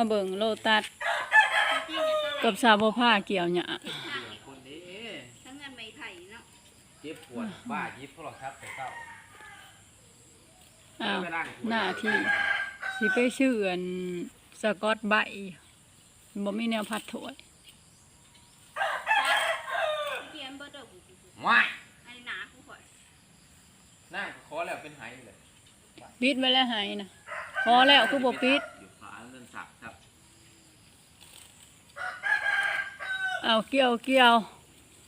มาเบิ่งโลตัสกับซาโบผ้าเกี่ยวหยาคนนี้ทั้งเงินใบไผ่เนาะเจ็บปวดบ้ายิบโทรศัพท์แต่เศร้าอ้าวเวลหน้าที่สิไปชื่ออันสกอตไบบ่มีแนวพัดถวยเกียนเบอร์เดอร์บุกว้ายไอ้หนากูข่อยนั่งก็ขอแล้วเป็นไห้เลยปิดไว้แล้วให้นะพอแล้วคือบ่ปิด อยู่ฝาเงินสักครับ เอาเกี่ยวเกี่ยว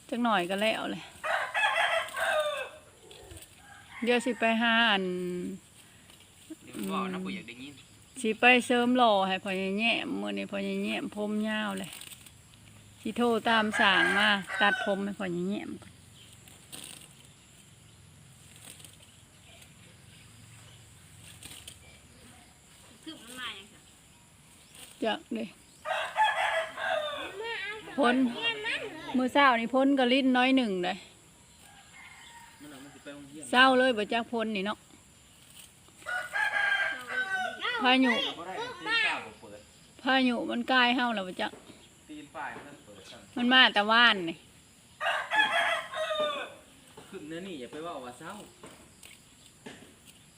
จักหน่อยก็แล้วเลยเดี๋ยวสิไปหาอันเดี๋ยวบอกนะผมอยากได้ยินสิไปเสริมหล่อให้พ่อใหญ่แย้มมื้อนี้พ่อใหญ่แย้มผมยาวเลยสิโทรตามสร้างมาตัดผมให้พ่อใหญ่แย้มคือมันมาอย่างเงี้ยจักเด้ พ้นมื้อเช้านี่พ้นก็ลิ้นน้อยหนึ่งเลยมันเอามันจะไปโรงเรียนเศร้าเลยบ่จักพ้นนี่เนาะพายุเราก็ได้ตีนฝ้าผมเปิดพายุมันกลายเฮาแล้วบ่จักตีนฝ้ามันเปิดสั่นมันมาแต่ว่านนี่ขึ้นเนื้อนี่อย่าไปว่าว่าเศร้า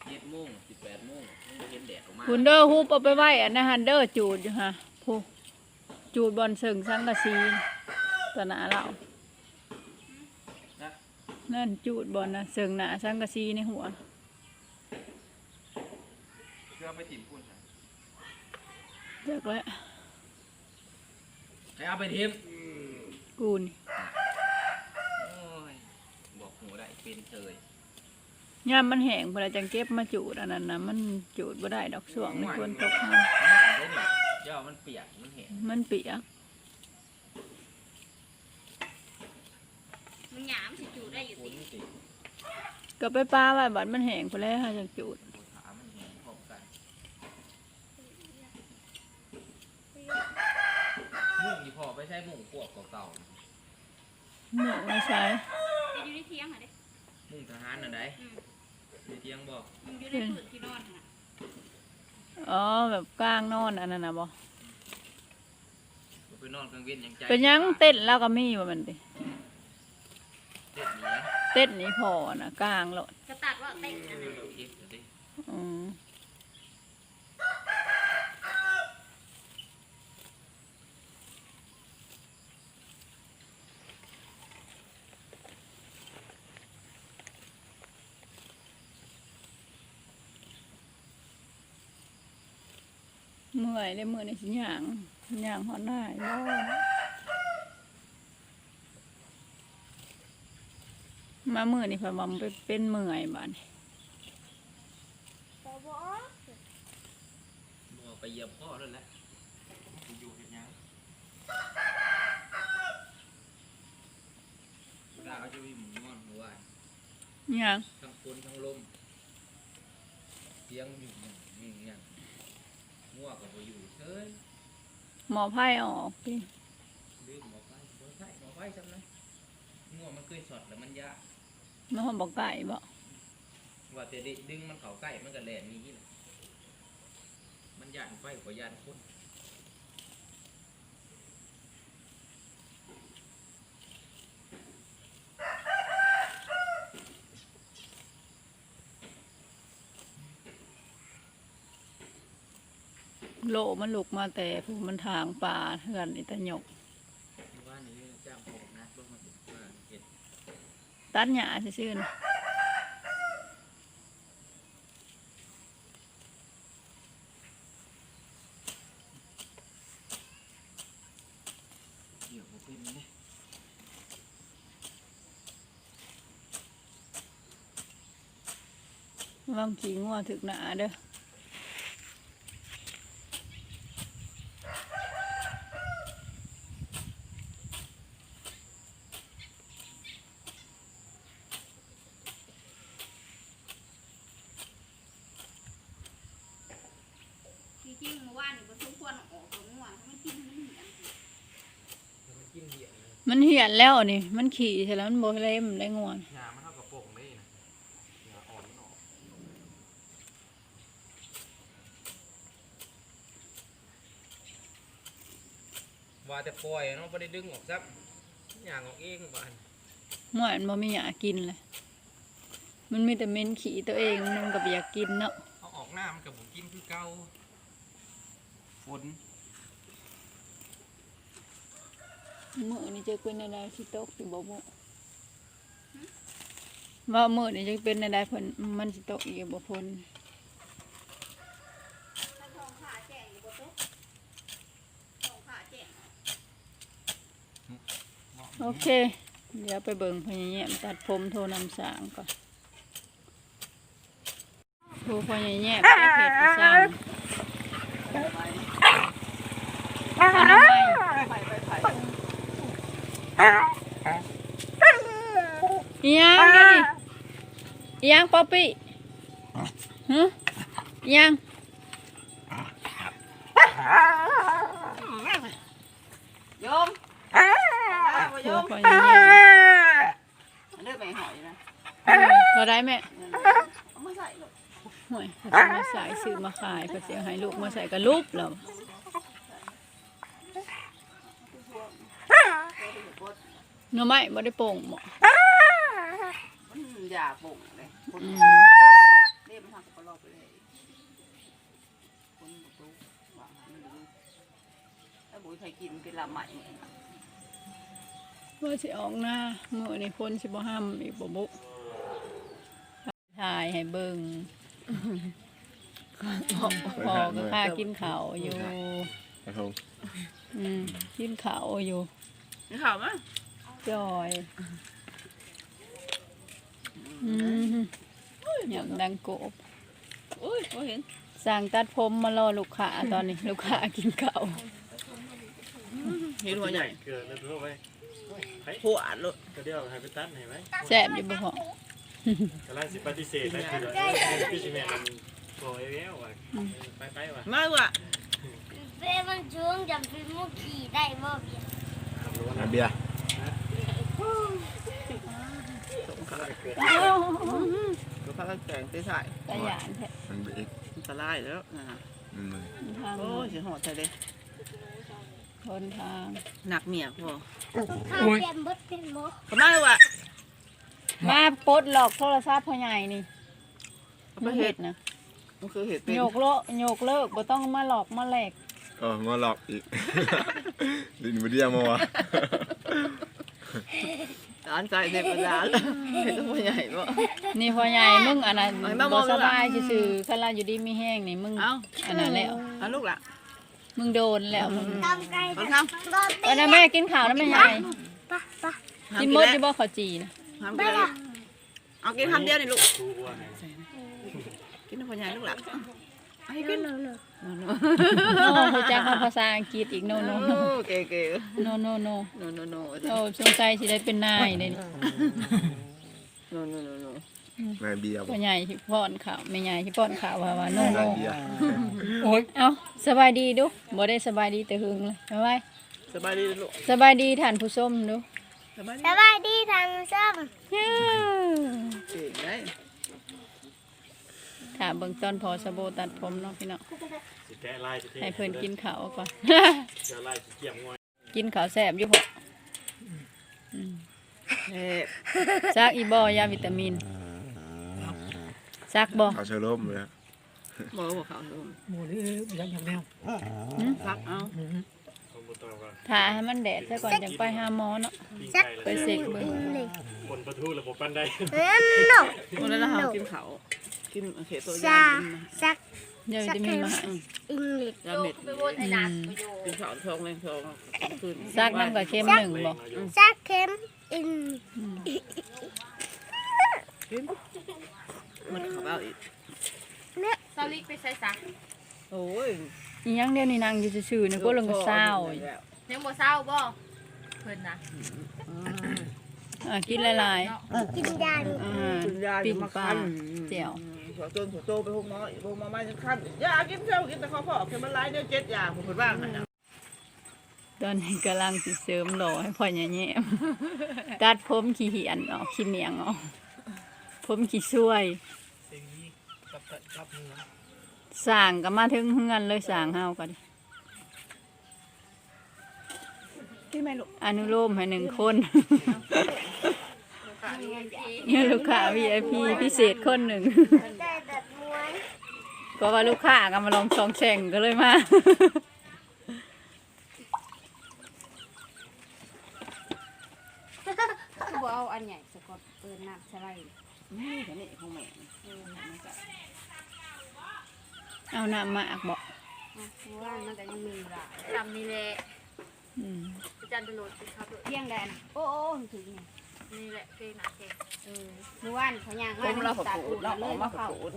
เจ็ดโมงสิบแปดโมงมันจะเห็นแดดออกมาคุณเด้อฮูบเอาไปไว้อันนะฮันเด้อจูดอยู่ฮะผู้ จูดบอลเสิงสังกะสีตะหนาเรานะนั่นจูดบอลนะเสิงหนาสังกะสีในหัวเพื่อไปถิ่นพุ่นค่ะจักแล้วให้เอาไปทิมกูนี่โอ้ยบอกหัวได้เป็นเฉยยามมันแห้งเวลาจังเก็บมาจูดอันนั้นนะมันจูดบ่ได้ดอกสวงในควรตกน้ง่ายได้นี่ เดี๋ยวมันเปียกมันแห้งำมันเปียกมันหยามสิจูได้อยู่ฝตินสิก็ไปป้าไว้บัดมันแห้งไปแล้วหาจังจูดปวดขามันแห้งพร้อมกันมุ่งยี่พอไปใช้มุ่งพวกเก่าหมูไม่ใช่ไปอยู่ในเทียงค่ะเด้ๆมุ่งทหารน่ะได้อืมในเตียงบอกมันอยู่ในปืนที่นอนน่ะ อ๋อแบบกลางนอนอันนั้นนะบ่ไปนอนกลางเว้นยังใจเป็นหยังเต้นแล้วก็มีว่ามันติเต้นเนี้ยเต้นนี่พอนะกลางโลดกระตัดว่าเต้นอันนั้นเราเอ็กซ์ดิ อืม มื่อยเลยมื่อนี่สิย่างย่างหอนได้บ่มามื่อนี่พะบำไปเป็นเมื่อยบ้านบอกไปเหยียบพ่อแล้วแหละกูอยู่เห็นยังดาวจะมีหมุนนอนหัวย่างทั้งฝนทั้งลมเตียงอยู่อย่างอยู่อย่าง ง่วงกับบ่อยู่เฮ้ยหมอไพ่ออกพี่ลืมหมอไฟหมอไฟหมอไฟจำนะง่วงมันเคยสอดแล้วมันยากมาหอมบอกไก่บ่ว่าแต่ได้ดึงมันเข้าใกล้มันก็แล่นหนี้แหละมันยานไฟกว่ายานคน โลมันลุกมาแต่ผู้มันทางป่าเฮือนอิตาหยก ว่านี่จ้างพอบอกนัดว่ามันว่าเห็ดตัดหญ้าซื่อๆนะเกี่ยวกับเป็นนี่วางขี้งัวถึกหนาเด้อ กินเมื่อวานนี่ก็สมควรออกตัวงัวถ้มันกินเหียมันเหี้ยนแล้วนี่ มันขี่ใช่แล้วมันโบเลมได้งวนยามันเท่ากับโป่งได้นะยาอ่อนนออกว่าแต่ปล่อยเนาะไม่ได้ดึงออกซักอย่างออกเองบ้านหวานบ่มีอยากกินเลย มันมีแต่เม้นขี่ตัวเองมันกับอยากกินเนาะ เอาออกหน้ามันกับผมกินคือเก่า นมื้อนี้จะเป็นอะไรสิตกสิบ่บ่ว่ามื้อนี้จะเป็นอะไรเพิ่นมันสิตกอีกบ่พ้นถ้าทองขาแจ้งอยู่บ่ตุ๊กทองขาแจ้งโอเค เดี๋ยวไปเบิ่งพญาแยมตัดผมโทรนำสางก่อนโทรพญาแยมไปเขตที่สร้างอนามั ยังเดี๋ยวนี้อีหยังป๊อปปี้ฮะอีหยังโยมโยมเลือดไปหอยนะพอได้ไหมเอามาใส่ลูกห่วยเขาจะมาใส่ซื้อมาขายเขาเสียให้ลูกมาใส่กระลุบแล้ว หน่อไม้บ่ได้โป่งหมอมันยาปุ่งเลยคนอืมเรียบมันทำกับปลอกไปเลยคนประตูวางมันอยู่ถ้าบุญไทยกินเป็นลำใหม่ว่าสิออกหน้ามื้อนี้คนสิบ่ห้ามอีกบ่บุถ่ายให้เบิ่งพอก็ค่ากินข้าวอยู่ กระทงอืมกินข้าวอยู่นี่ข่าวมั้ย จอยอืมยำดังโกบอุ้ยโอ้เห็นสั่งตัดผมมารอลูกค้าตอนนี้ ลูกค้ากินข้าวเห็นหัวใหญ่เกิดแล้วรู้ไหมหัวลูกก็เดี๋ยวให้ไปตัดให้ไหมแซ่บอยู่บ่พอกำลังสิปฏิเสธนะคือพี่ชิเมนมันโผล่แล้วว่ะไปไปว่ะมาว่ะเป้มันช่วงจำเป็นมุกขี่ได้บ่เบียอาเบียร์ ก็พักแกงเตะใส่กระยานแท้มันเบรกสลายแล้วนะมันเลยทางโอ้ยเสียหอดใช่เลยคนทางหนักเมียพ่อข้าเปลี่ยนบดเป็นบ่ก็มว่ะมาปลดหลอกโทรศัพท์พ่อใหญ่นี่เอาเห็ดนะมันคือเห็ดเป็นโยกโลโยกเลิกบ่ต้องมาหลอกมาแหลกเออมาหลอกอีกดินบุเดียมาวะ ร้านไก่เด็กประดาเห็ดตัวใหญ่บ่ นี่พ่อใหญ่มึงอันนั้นเอามาบ่มองสดูล่ะ บายซื่อๆคันลาอยู่ดีมีแห้งนี่มึงเอ้าอันนั้นแล้วเอาลูกละมึงโดนแล้วมึงตำไก่เอากับทบ่เออนะแม่กินข้าวนะแม่ใหญ่ปะปะำกินหมดอยู่บ่ข้าวจีนะทำกินแล้วเอากินคำเดียวนี่ลูกครูบัวให้กินหัวใหญ่ลูกละให้กิน โนโนโนรู้จักภาษาอังกฤษอีกโนโนโอ้เก๋เก๋โนโนโนโนโนโนโอ้สงสัยสิได้เป็นนายเลยนี่โนโนโนโนนายเบียร์บอพ่กอใหญ่ที่ป้อนข่าวแม่ใหญ่ที่ป้อนข่าวว่าว่าโนโนนายเบียร์โอ้ยเอ้าสบายดีดูบ่ได้สบายดีแต่หึงเลยบ๊ายบายสบายดีลูกสบายดีท่านผู้ชมดูสบายดีสบายดีทางซ้ำย่าเก๋ได้ ถ้าเบิ่งตอนพอสะโบตัดผมเนาะพี่เนาะสิแกะลายสิให้เพิ่นกินข้าวก่อนเดี๋ยวลายสิเกี่ยมงอยกินข้าวแซ่บอยู่พอเฮ้ซักอีบ่ยาวิตามินซักบ่เอาเชลมเลย บอกว่าเขาลูกหมูนี่ยังยังแนวพักเอาผมบ่ ต้องว่าถ้าให้มันแดดซะก่อนจังไปหาหมอเนาะ ปิ้งไก่ไปเสกเบิ่ง คนประทูระบบปันได้เอ็นโนวันนั้นเรากินเขากินเขตตัวยาซาซักยาวิตามินมาให้อิงลิชยาเม็ดไปบนไอ้หนักไปโยกินข้าวทองแรงทองคืนซักน้ำกับเค็มหนึ่งบ่ซักเข็มอิงมันขับเอาอีกซาลิกไปใส่ซักโอ้ย อีหยังเดี๋ยวนี้นางอยู่ซื่อๆนี่ก็ลงก็เศร้ายังบ่เศร้าบ่เพิ่นนะอะกินหลายกินยาดิๆอ่ากินยาอยู่มาคันเจียวหัวจนหัวโตไปหกหมอหกหมอไม่จะคันยากินเช้ากินแต่ข้าวพอกแค่มันไล่เนี่ยเจ็ดยาผมคนบ้างนะ ตอนนี้กำลังสิเสริมหล่อให้พ่อแย่ๆ ตัดผมขี้เหียนออกขี้เมียงออกผมขี้ช่วย สิ่งนี้กับกับเนื้อ สร้างก็มาถึงเฮือนเลยสร้างเฮาก็ดิไหมลูกอนุโลมให้หนึ่งคนเนี่ยลูกค้า VIP พิเศษคนหนึ่งได้ดัดมวยก็ว่าลูกค้าก็มาลองซองแข่งก็เลยมาคือบ่เอาอันใหญ่สะกดเอิ้นน้ำสไลด์นี่แค่นี้ของแม่เออมันก็ เอาน้ำมาอักบอกอะเพราะว่ามันก็ยังมีหลายจำนี่แหละอืมอาจารย์ตะโหลดสิครับเที่ยงแดนโอ้โอ้ถึงนี่นี่แหละเพลงหนักเพลงเออเมื่อวานเขาย่างผมเราผักตัดกูอูดดเนาะเลออยกมามาผักเข้ากูด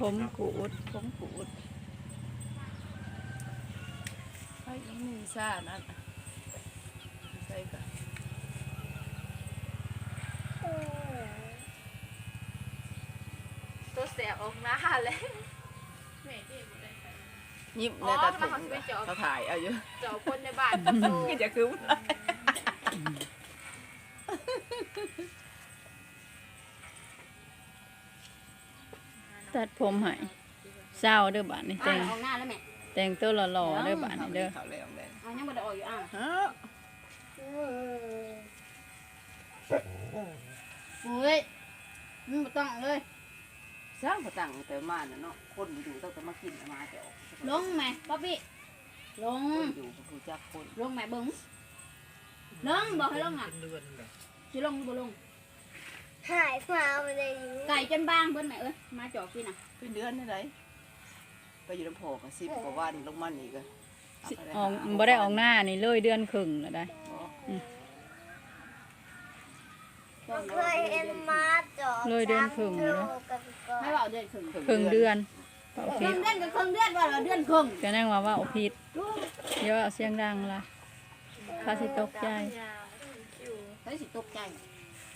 ผมกูดผมกูดไอ้อีนี่ซานั่นใส่กัน ตัว แสบออกหน้าเลยยิ้มเลยแต่ถุงเขาถ่ายเอาเยอะเจ้าคนในบ้านโตก็จะคือตัดผมให้เศร้าเด้อบาดนี่อะแต่งออกหน้าแล้วแม่แต่งตัวหล่อๆเด้อบาดนี่เด้อเขาเลยเอาเลยเอายังบ่ได้ออกอยู่อะฮะโอ้ยมันบ่ต้องเลย สร้างประตังแต่มาน่ะเนาะคนอยู่ต้องจะมากินมาแต่ออกลงแม่ป๊อปปี้ลงคนอยู่ก็คือจักคนลงแม่เบิ้งลงบอกให้ลงอะสิลงหรือบ่ลงหายมาไปเลยอยู่ไก่จนบางเบิ้นแม่เอ้ยมาจอกกินอะเป็นเดือนนี่ไรไปอยู่ลำโพงกันสิบกว่าวันลงมานี่ก็สิออกบ่ได้ออกหน้านี่เลยเดือนครึ่งแล้วได้เคยเห็นมาจอดเลยเดือนครึ่งแล้ว กับก่อนให้ว่าเอาเดือนครึ่งครึ่งเดือนเป่าคพิรึ่ษงเดือนกับครึ่งเดือนว่าเราเดือนครึ่งก็นั่งว่าว่าเอาพิษเดี๋ยวเอาเสียงดังละข้าสิตกใจเฮ้ยสิตกใจ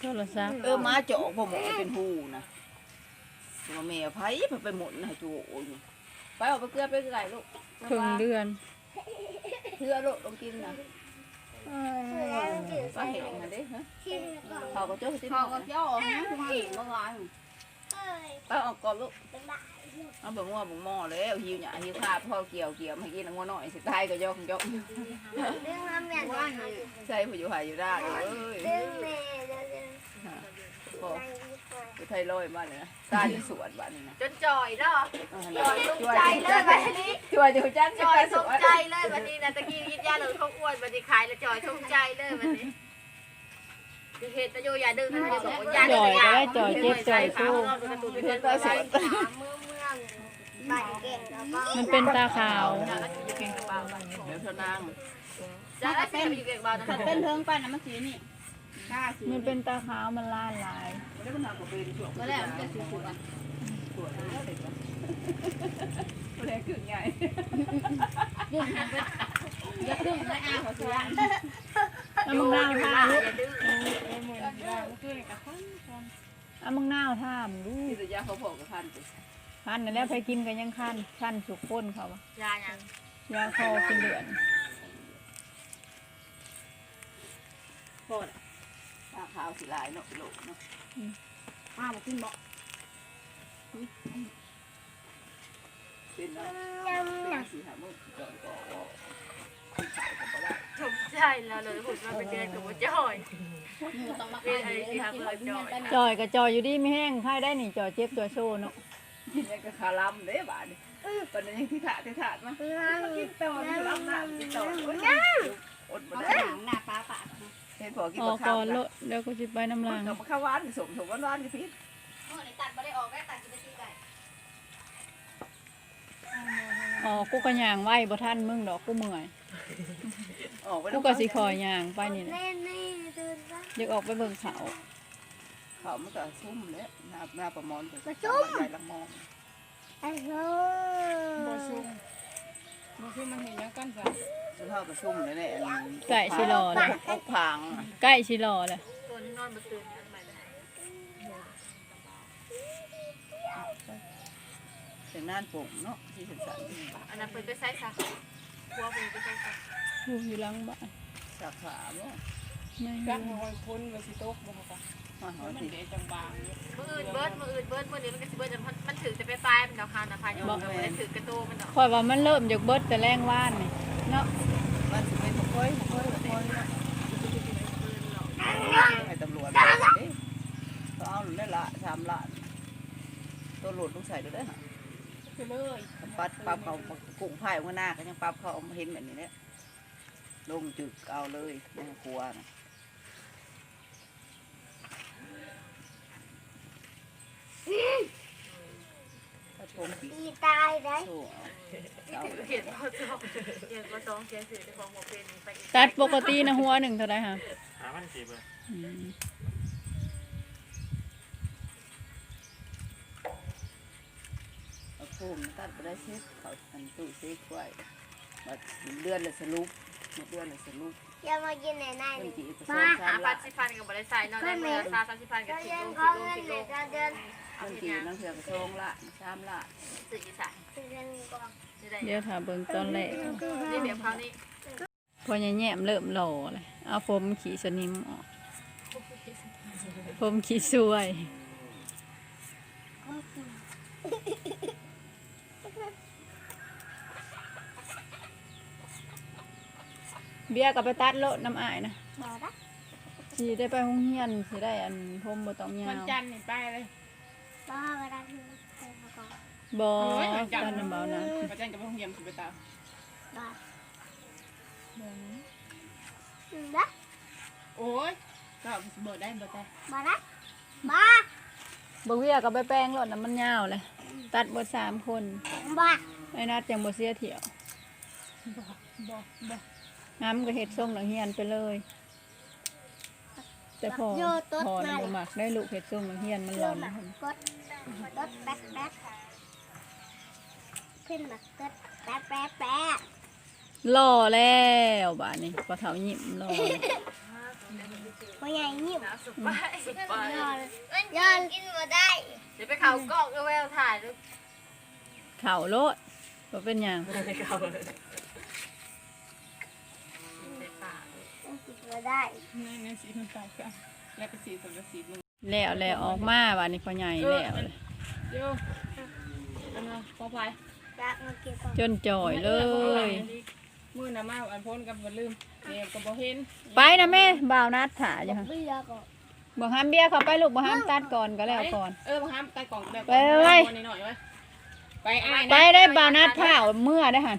โทรศัพท์เออมาเจาะผมบอกว่าเป็นหูนะตัวแม่ไผ่ไปหมดนะจูโอ้ยไปเอาไปเกลือไปไก่ลูกครึ่งเดือนเกลือลูกลงกินนะแล้วจืดก็เห็นนะเด้ฮะที่ก่อนเขาก็เจ้าที่พ่อก็เจ้าออกนะทุกคนเมื่อวาน เอ้ยไปเอาก่อนลูกเป็นบ้าเอาแบบว่าบุงหม้อแล้วหิวหยาหิวข้าวพ่อเกี่ยวเกี่ยวให้กินงัวหน่อยสิตายก็ยกยกเรื่องน้ำอย่างว่านี้นี่ใช่ผู้อยู่หายอยู่ได้เอ้ยเรื่องแม่เรื่องเรื่องพอนั่งดีกว่าไปไทยลอยมาเลยนะตาที่สวนบ้านนี่นะจนจ่อยเนาะจจ่อยตกใจเลยแบบนี้ช่วยเดี๋ยวจ้างจ่อยตกใจเลยวันนี้นะตะกี้กินยาหนุนเขาอ้วนวันนี้ขายแล้วจ่อยตกใจเลยวันนี้ เหตุโยอย่าดึงนะอย่าบอกยาดึงยาเพื่อนหามือเมืองบัตรเก่งแล้มันเป็นตาขาวเดี๋ยวเธอนางจ้าแล้วเป็นอเก่งบ้านะถ้าเป็นเทิงไปนะมันสีนี่มันเป็นตาขาวมันล่าลายม่ได้ปัญหากับเป็นช่วงก็แล้วมันจะสีสวยสวนนะเด็กวแรงขึ้นใหญ่ยักดึงแล้วอ้าวขอเสีย เอามึงนาวท่าลูกอาดึงเอามึงนาวท่ามลูที่กจะยาเขาบอกกับพันไปคันนั่นแหล้วไปกินกันยังคันคันสุกก้นเขาวะยาย่างยาคอเป็นเดือนโคตรตาขาวสีลายเนาะโลกเนาะอ้าวกินบอกเป็นเนาะเป็นสีหามือก่อนก็ขายกับได้ ถูกใจแล้วเลยหุ่นมาเป็นเดือนกับว่าจ่อยมึงต้องมาขายเลยกินหอยเพี้ยนไปจอยกับจอยอยู่ดีไม่แห้งไข้ได้นี่จอยเจ็บตัวโชว์เนาะกินยังกับคาลัมเด้บ้านตอนนี้ยังที่ถาที่ถาดมากินต่อที่รับน้ำกินต่ออดมาเอาได้หางหน้าป้าปะเห็นพอกินออมะกขามก่อนโลดเดี๋ยวก็สิไปน้ำลางกับมะขามหวานสมสมหวานๆนี่พี่เมื่อไหร่ตัดไม่ได้ออกได้ตัดกินไปที่ไก่อ๋อกูก็ย่างไว้บ่ทันมึงดอกกูเมื่อย ออกไปกูก็สิคอยย่างไปนี่แหละเล่นนี่ตื่นบ้าอยากออกไปเบิ่งเขาเขามันก็ซุ่มแล้วหน้าหน้าประมอนไปซุ่มใหญ่ละมองไอ้โหบ่ซุ่มบ่ซุ่มมันเห็นยังกันซะสุดท้ายก็ซุ่มเลยเนี่ยไก่สิรอเลยอกพังใกล้สิรอเลยตัวนี้นอนมาตื่นอันใหม่เลยเป็นน่านปุ่งเนาะที่สันสันอันนั้นเป็นไปใช้ค่ะพวกเป็นไปใช้ค่ะ อยู่อยู่หลังบ้านสาขาเนาะไม่กันรู้หอยพ้นไปสิตกบ่ครับมาหอมันที่เดจังบางอยู่มืออื่นเบิร์ดมืออื่นเบิร์ดมือนี้มันก็สิเบิร์ดมันมันถือจะไปปลายมันดอกคาวนะพายมันไม่ได้ถือกระโตมันดอกข่อยว่ามันเริ่มจากเบิดแต่แรงว่านนี่เนาะบ้านสิไม่ถยบ่เคยบ่เคยให้ตำรวจเด้เขาเอาได้ละสามล้านตัวโหลดลูกใส่ดูได้อไปเลยปัดปรับเขากุ้งไผ่ข้างหน้าก็ยังปรับเขาเอามาเห็นแบบนี้เนี่ย ลงจึกเอาเลยในครัวนะถ้าผมปีตีตายได้โซ่เอาเอาเลยเห็นเขาสองเห็นเขาสองเขียนสื่อในของหมอเป็นไปอีกตัดปกตินะหัวหนึ่งเท่าไรฮะหามันสิบเลยอืมเอาพุ่มตัดไปได้เซ็ตเขาอันตู้เซ็ตไว้บัดเดือนละสรุป หมดเดือนละสรุปอย่ามากินไหนไหนเพิ่นจีผสมหาสามพัละนสิพันกับบริษัทเนาะได้เมื่อซาสามสิพันกับเราสิบเรียนลงเขาสิบลเงิงนสิบลงในการเดินเพิ่นจีน้ำเสือกระทงละสามละสื่ออีสานเรียนก่อนนี่ได้เดี๋ยวถามเบิ่งตอนแรกนี่แบบเขานี่พอแย่ๆเริ่มหล่อเลยเอาผมขี่สนิมออกผมขี่สวย เบียร์กับไปตัดโลดน้ำอายนะมาละสิได้ไปโรงเรียนสิได้อันผมบ่ต้องยาวันวจันทร์นี่ไปเลยบ้าเวลาที่ไปมาก่อนบ่โอ้ยวันจักันนทร์น้ำเบานะวันจันทร์กับโรงเรียนสิไปตามบ้าเบิ่งอืมละโอ้ยก็เบิดได้เบิดได้มาละบ้าบ่เวียกับไปแปลงโลดน้ำมันยาวเลยตัดเบิดสามคนบ้าไอ้นัดจังบ่เสียเที่ยวบ่บ่บ่ น้ำก็เฮ็ดส่งหนังเฮียนไปเลย แต่พอพอน่ะบ่มักได้ลูกเฮ็ดส่งหนังเฮียนมันร้อนกดกดแป๊กแป๊กขึ้นมากดแป๊กแป๊กแป๊กรอแล้วบาดนี้ปลาเฒ่ายิ้มรอเลยพ่อใหญ่ยิ้มสุดไปสุดไปยอดยอดกินมาได้เดี๋ยวไปเขากล้องก็แววถ่ายรูปเข่าโลดบ่เป็นหยังในเขาเลยในป่า กิน มาได้ในในสีมันตายกันแล้วก็สีสันก็สีมึงแล้วแล้วออกมาบานี้พ่อใหญ่แล้วเลยเดี๋ยวอันนั้นพอไปรักมากินก่อนจนจ่อยเลย มือน่ะมาอันพ้นกับบ่ลืมเดี๋ยวก็บ่เห็นไปนะแม่บ่าวนัดถ่าอยู่ค่ะเบื่อก่อนบ่ห้ามเบียเขาไปลูกบ่ห้ามตัดก่อนก็แล้วก่อน เออบ่ห้ามใต้กล่องแบบไปเลยไว้ไปไปได้บ่าวนัดเผาเมื่อได้หัน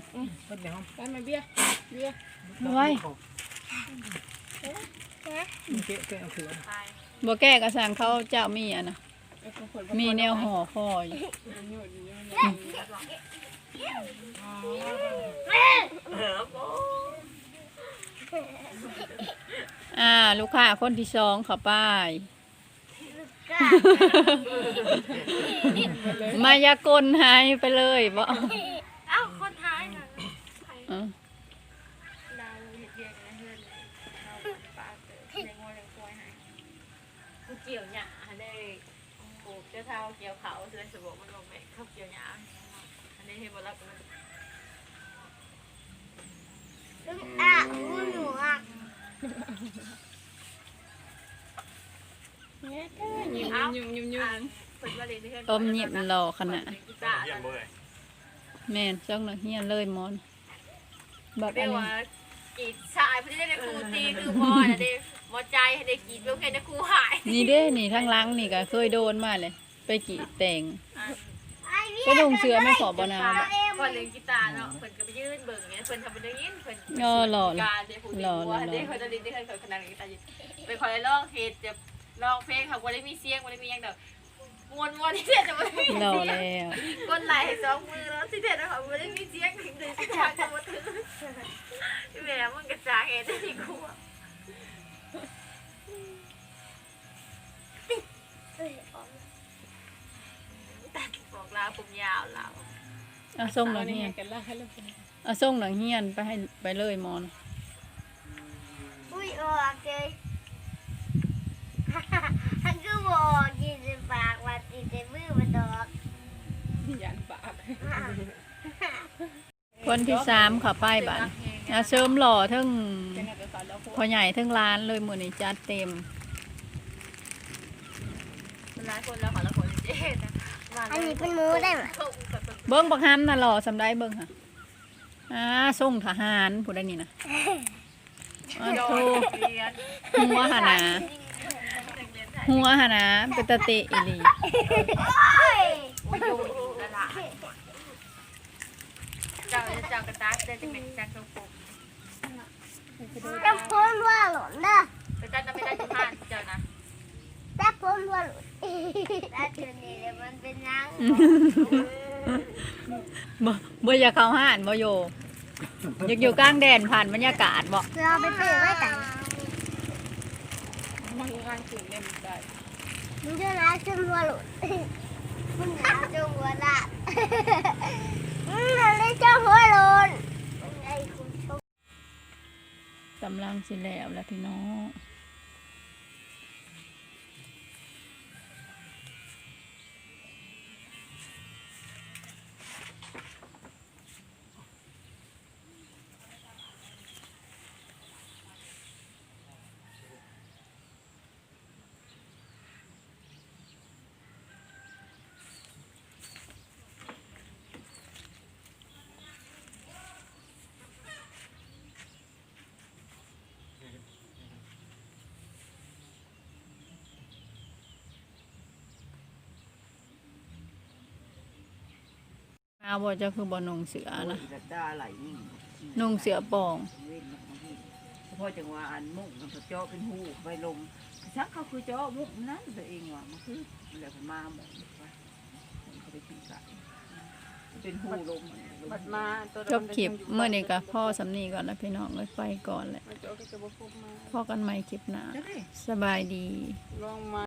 ไปมาเบี้ยเบี้ยไว้ ไปบ่แก้ก็สั่งเขาเจ้ามีอะนะมีแนวห่อคออยู่อ่า ลูกค้าคนที่สองเข้าไปมายากลหายไปเลยบ่เอ้าคนท้ายน่ะ เออ ดาวเห็ดเย็นนะเฮือนเราปลาเต๋อเลี้ยงวัวเลี้ยงควายให้กู เกี่ยวหญ้าได้ปลูกเจ้าเท้าเกี่ยวเขาเสือสบมันลงไปเข้าเกี่ยวหญ้าอันนี้ให้บรับมันอะอู้หนูอะยุ่มยุ่มยุ่มเพิ่นว่าเรียนที่เฮือนต้มเงียบรอขนาดกีตาร์เยี่ยมเลยแม่นจ้องนักเฮียนเลยมอนบักเรีอัยนกนี้ว่ากีดชายเพื่อได้ครูตีคือพ่อนะเด้หม อใจให้ได้กีดเพื่อให้ได้ครูหายนี่เด้นี่ทั้งหล้างนี่ก็เคยโดนมาเลย ไปกี่แต่งไอ้เบี้ก็ดุงเสือไม่ขอบ่นาก่อนเล่นกีตาร์เนาะเพิ่นก็ไปยืนเบิ่งเงี้ยเพิ่นทำบ่ได้ยินเพิ่นอ๋อหล่อเลยการได้ผู้ดีว่าได้เพิ่นได้ได้เพิ่นขนาดกีตาร์ไปขอได้ร้องเฮ็ดจะร้องเพลงค่ะบ่ได้มีเสียงบ่ได้มีหยังดอกมวนมวนที่จะบ่ได้มีหล่อเสียงแล้วก้นไหลสองมือแล้วที่เด็ดนะคะบ่ได้มีเสียงถึงได้สิทางจะบ่ถึงแม่มึงก็จางเฮ็ดได้กู ตัดบอกลาผมยาวลาวเอาส่งหนังเฮียนกันละให้ลูกเอาส่งหนังเฮียนไปให้ไปเลยมอนอุ้ยออกเลยฮันก็บอกกินปากว่าติดมือมาดอกยันปากคนที่สามเข้าไปบัดเอาเสริมหล่อทั้งเป็นอะไรสอนแล้วพวกพ่อใหญ่ทั้งร้านเลยมื้อนี้จัดเต็ม หลายคนแล้วขอละคนเจ๊นะอันนี้เป็นหมูได้ไหมเขากับเพิ่นเบิ่งบักหำน่ะหล่อสำได้เบิ่งค่ะอ่าส่งทหารผู้ใดนี่นะอ้าวโธ่เรียนหัวหาหนาหัวหาหนาเป็นตะเตะอีหลีอุ้ยโดนอยู่ละละเจ้าจะเจ้ากระตักเจ้าจะเป็นจักรทรงผมจะพ้นว่าหล่นนะแต่เจ้าจะไม่ได้จุดห้านเจ้านะ จะพ้นว่าหล่นแล้วเดี๋ยวนี้เดี๋ยวมันเป็นยังบ่บ่อยากเข้าห้านบ่โยอยากอยู่กลางแดนผ่านบรรยากาศบ่เราไปเปิดไว้กันมันงานถึงเล่มได้มึงจะน้าจนหัวหล่นมึงน้าจนหัวละมึงนั่นเลยจะหัวหล่นไอ้คุณชมกำลังสิแล้วแล้วพี่น้อง อาบ่เจะคือบ่นงเสือนะจะได้ไหลยิ่งนงเสือปองเว้นบางทีพอจังหวะอันมุกมันก็เจาะเป็นหูไปลมชักเขาคือเจาะมุกนั้นตัวเองว่ะมันคือแล้วก็มาหมดว่ามันก็ไปตีกันเป็นหูลมบัดมาตัวจบคลิปเมื่อนี้ก็พ่อสำนีก่อนแล้วพี่น้องเลยไปก่อนแหละมันจะเอาไปจะบ่พบมาพ่อกันใหม่คลิปหน้าจะได้สบายดีลองมา